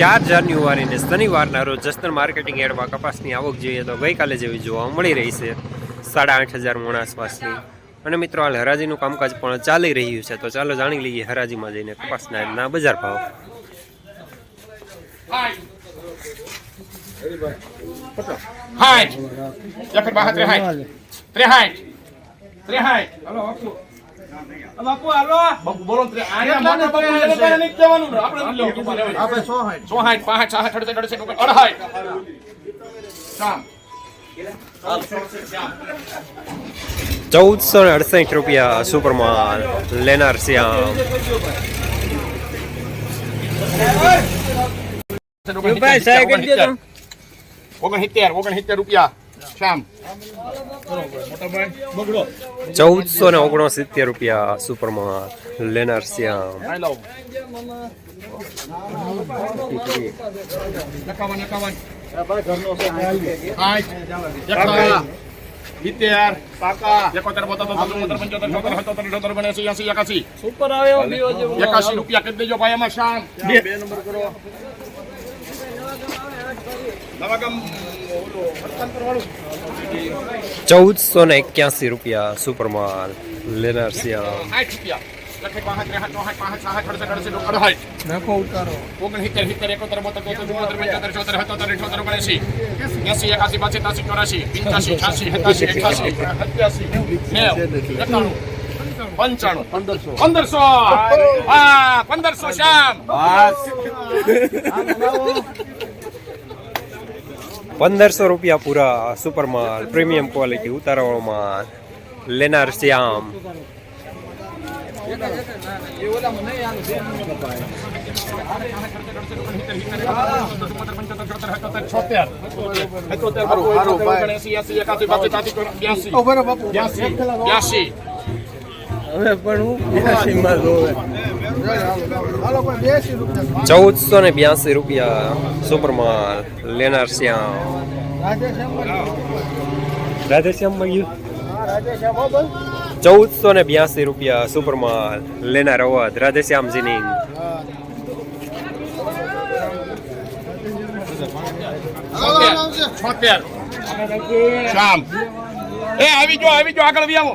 ચાર જાન્યુઆરીને શનિવારના રોજ જસ્તર માર્કેટિંગ એડમાં કપાસની આવક જોઈએ તો ગઈકાલે જેવી જોવા મળી રહી છે. સાડા આઠ હજાર મૂળ આસપાસની. અને મિત્રો, હાલ હરાજીનું કામકાજ પણ ચાલી રહ્યું છે. તો ચાલો જાણી લઈએ હરાજીમાં જઈને કપાસના એમના બજાર ભાવ. હાય. હાય. હાય. હલો બાપુ હાલો બાપુ બોલો આને મોટા બાપુ નહીં કહેવાનું આપણે પાંચ ઓગણ- શામ ચૌદસો ને અડસઠ રૂપિયા સુપરમાલ લેનાર શ્યામ ઓગણસિત્તેર ઓગણસિત્તેર રૂપિયા શામ ચૌદસો ને ઓગણસિત્તેર રૂપિયા સુપરમાલ લેનાર શ્યામ હાઈ લાવો. એકાવન એકાવન સાઠ એકાવન સિત્તેર એકોતેર બોતેર તોતેર ચુમ્મોતેર પંચોતેર છોતેર સત્તોતેર અઠ્યોતેર ઓગણએંસી એંસી એકાસી એકાસી રૂપિયા કરી દેજો ભાઈ એમાં શામ બે નંબર કરો ચૌદસો ને એક્યાસી રૂપિયા લેનાર સત્યાસી નેવ એકાણું પંચાણું પંદરસો. પંદરસો પંદરસો શ્યામ. પંદરસો રૂપિયા પૂરા સુપરમાલ પ્રીમિયમ ક્વોલિટી ઉતારવામાં લેનાર શ્યામ. છોતેર એકોતેર ઓગણએંસી ચૌદસો ને બ્યાસી રૂપિયા સુપરમાલ લેનાર શ્યામ. રાધેશ્યામ ગયું ચૌદસો ને બ્યાસી રૂપિયા સુપરમાલ લેનાર અવાજ રાધેશ્યામ જીનિંગ છોતેર એ આવી જો આવી જો આગળ આવો.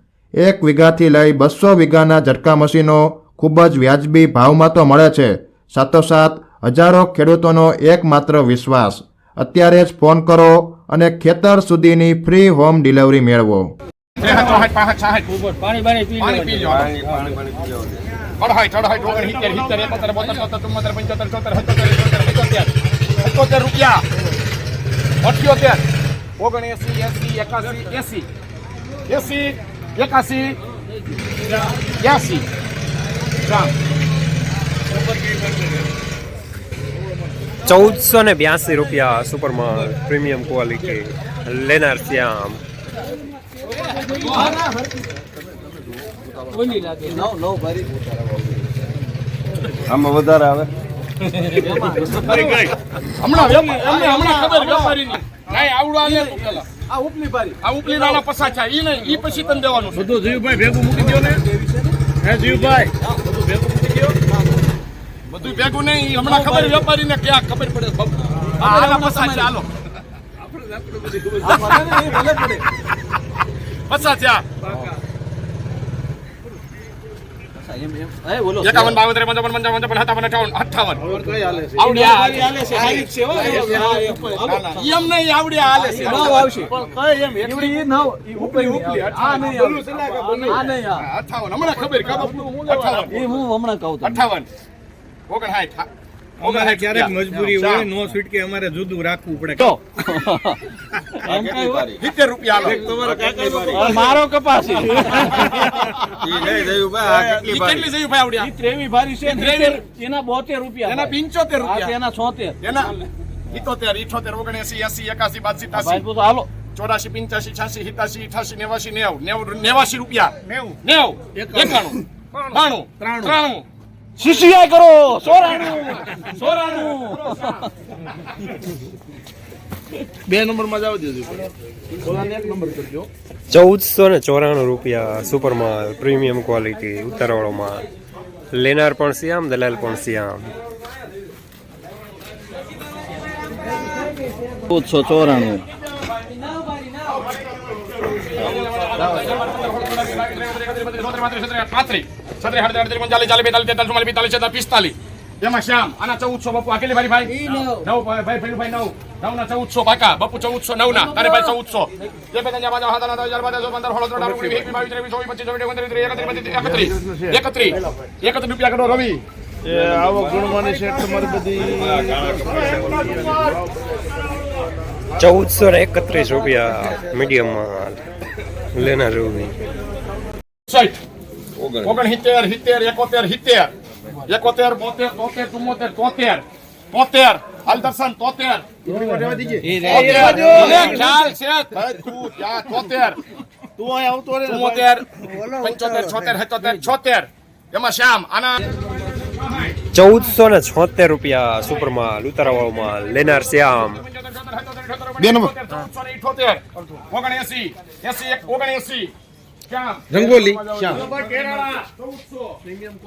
એક વીઘાથી લઈ બસો વીઘાના ઝટકા મશીનો ખૂબ જ વ્યાજબી ભાવમાં તો મળે છે. સાથોસાથ હજારો ખેડૂતોનો એકમાત્ર વિશ્વાસ. અત્યારે જ ફોન કરો અને ખેતર સુધીની ફ્રી હોમ ડિલિવરી મેળવો. અઠ્યોતેર રૂપિયા. અઠ્યોતેર. ઓગણએંસી એંસી એકાસી એસી. એંસી. એકાસી બ્યાસી ચૌદસો ને બ્યાસી રૂપિયા સુપરમાં પ્રીમિયમ ક્વોલિટી લેનાર શ્યામ. આમાં વધારે આવે? હમણાં ખબર વેપારીની. આ ઉપલી બારી. આ ઉપલી નાના પસા છે ઈ નહીં ઈ પછી તને દેવાનું બધું જીવભાઈ ભેગું મૂકી દો ને. હે જીવભાઈ? બધું ભેગું મૂકી દો બધું ભેગું નહીં હમણાં ખબર વેપારીને ક્યાં ખબર પડે આ આના પસા છે હાલો. પસા થયા એકાવન બાવન ત્રેપન ચોપન પંચાવન છપ્પન સત્તાવન અઠાવન. અઠાવન. આવડ્યા એમ નહીં આવડ્યા હાલે છે. અઠાવન. હમણાં ખબર ખબર અઠાવન. અઠાવન. ઓગણસાઠ. ઓગણસાઠ ક્યારેક મજબૂરી હોય નો છૂટકે અમારે જુદું રાખવું પડે. સિત્તેર રૂપિયા મારો કપાસી કેટલી ભાઈ આવડ્યા? ત્રેવી ભારી છે એના બોતેર રૂપિયા એના પિંચોતેર રૂપિયા. એના છોતેર. એના ઇતોતેર ઇઠોતેર ઓગણએસી એસી એકાસી બાસી ભાઈ ત્યાસી. તો હાલો ચોરાશી પિંચાસી છ્યાસી સિત્તાસી અઠાસી નેવાસી નેવ. નેવું નેવાસી રૂપિયા. નેવું. નેવ. એકાણું. બાણું. ત્રાણું. શિશિયા કરો સોરાનું. સોરાનું. બે નંબરમાં જાવ દેજો ચૌદસો ને ચોરાણું રૂપિયા સુપરમાલ પ્રીમિયમ ક્વોલિટી ઉતારવાળો લેનાર પણ શ્યામ દલાલ પણ શ્યામ. ચૌદસો ચોરાણું. એમાં શ્યામ આના ચૌદસો બપુ અકેલી ભાઈ ભાઈ? નવ ભાઈ ભાઈ ભાઈ નવ નવ. ના ચૌદસો પાકા. બપુ ચૌદસો નવ ના તારે ભાઈ ચૌદસો. જે બે ત્રણ બાજા હાથા ના હજાર બાજા પંદર સોળ અઢાર ઓગણીસ વીસ બાવીસ ત્રેવીસ ચોવીસ પચીસ એકત્રીસ એકત્રીસ એકત્રીસ. એકત્રીસ. રૂપિયા કરો રવિ. આવો ગુણવાની છે તમારી બધી ચૌદસો ને એકત્રીસ રૂપિયા મીડિયમ લેના લેનાર સાઠ ઓગણસિત્તેર સિત્તેર એકોતેર સિત્તેર એકોતેર બોતેર તોતેર ચુમ્મોતેર તોતેર તોતેર હાલ દર્શન તોતેર તોતેર. ખ્યાલ છે તોતેર તું અહીં આવતો રે ચુમ્મોતેર પંચોતેર છોતેર સત્તોતેર છોતેર એમાં શ્યામ આના ચૌદસો ને છોતેર રૂપિયા સુપરમાલ ઉતારવાળો માલ લેનાર શ્યામ બે નંબર ઓગણએસી એસી એક ઓગણએસી રંગોલી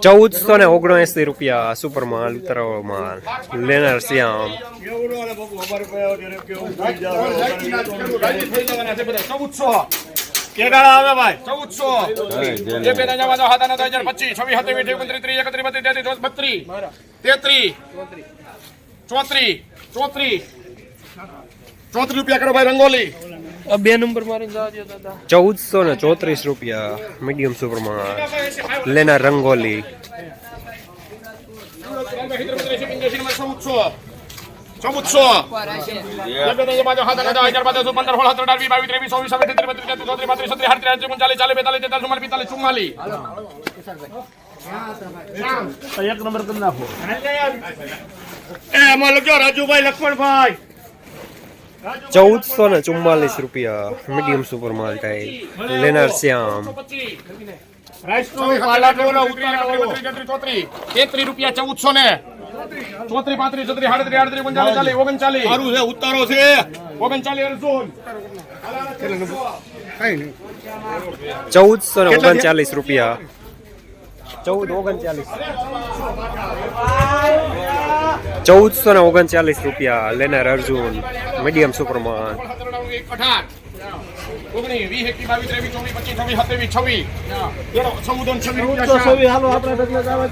ચૌદસો ને ઓગણએસી રૂપિયા સુપર માલ ઉતારવાળો માલ લેનાર શ્યામ ચૌદસો કેગાળા આવે ભાઈ ચૌદસો બે પચીસ છવ્વીસ ઓગણત્રીસ ત્રીસ એકત્રીસ બત્રીસ તેત્રીસ ચોત્રીસ બત્રીસ તેત્રીસ ચોત્રીસ ચોત્રીસ ચોત્રીસ રૂપિયા કરો ભાઈ રંગોલી બે નંબર મારી જવા દો દાદા. ચૌદસો ને ચોત્રીસ રૂપિયા મીડિયમ સુપરમાલ લેના રંગોલી. રાજુભાઈ લક્ષ્મણભાઈ ચૌદસો ને ચુમ્માલીસ રૂપિયા મીડિયમ સુપરમાલ ટાઈપ લેનાર શ્યામ. તેત્રીસ રૂપિયા ચૌદસો ને. ચોત્રી પાંત્રીસ છત્રીસ આડત્રીસ આડત્રીસ ઓગણચાલીસ ચાલીસ ઓગણચાલીસ. સારું છે ઉતારો છે. ઓગણચાલીસ ચૌદસો ને ઓગણચાલીસ રૂપિયા. ચૌદ ઓગણચાલીસ. ચૌદસો ને ઓગણચાલીસ રૂપિયા લેનાર અર્જુન મીડિયમ ઓગણીસ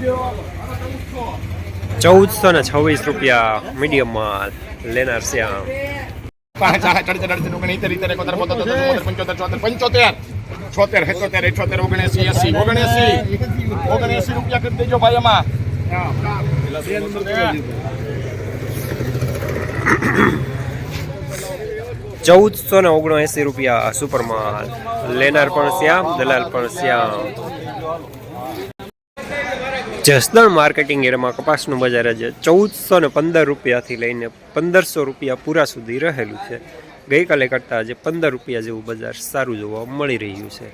દો ચૌદસો ને છવ્વીસ રૂપિયા મીડિયમ માલ લેનાર શ્યામ ઓગણીસ એકોતેર પંચોતેર છોતેર સિત્તોતેર અઠ્યોતેર ઓગણએસી એસી ઓગણએસી ઓગણએસી રૂપિયા કરી દેજો ભાઈ એમાં ચૌદસો ને ઓગણએંસી રૂપિયા સુપરમાં લેનાર પણ શ્યામ, દલાલ પણ શ્યામ. જસદણ માર્કેટિંગ એરિયામાં કપાસનું બજાર આજે ચૌદસો ને પંદર રૂપિયાથી લઈને પંદરસો રૂપિયા પૂરા સુધી રહેલું છે. ગઈકાલે કરતાં આજે પંદર રૂપિયા જેવું બજાર સારું જોવા મળી રહ્યું છે.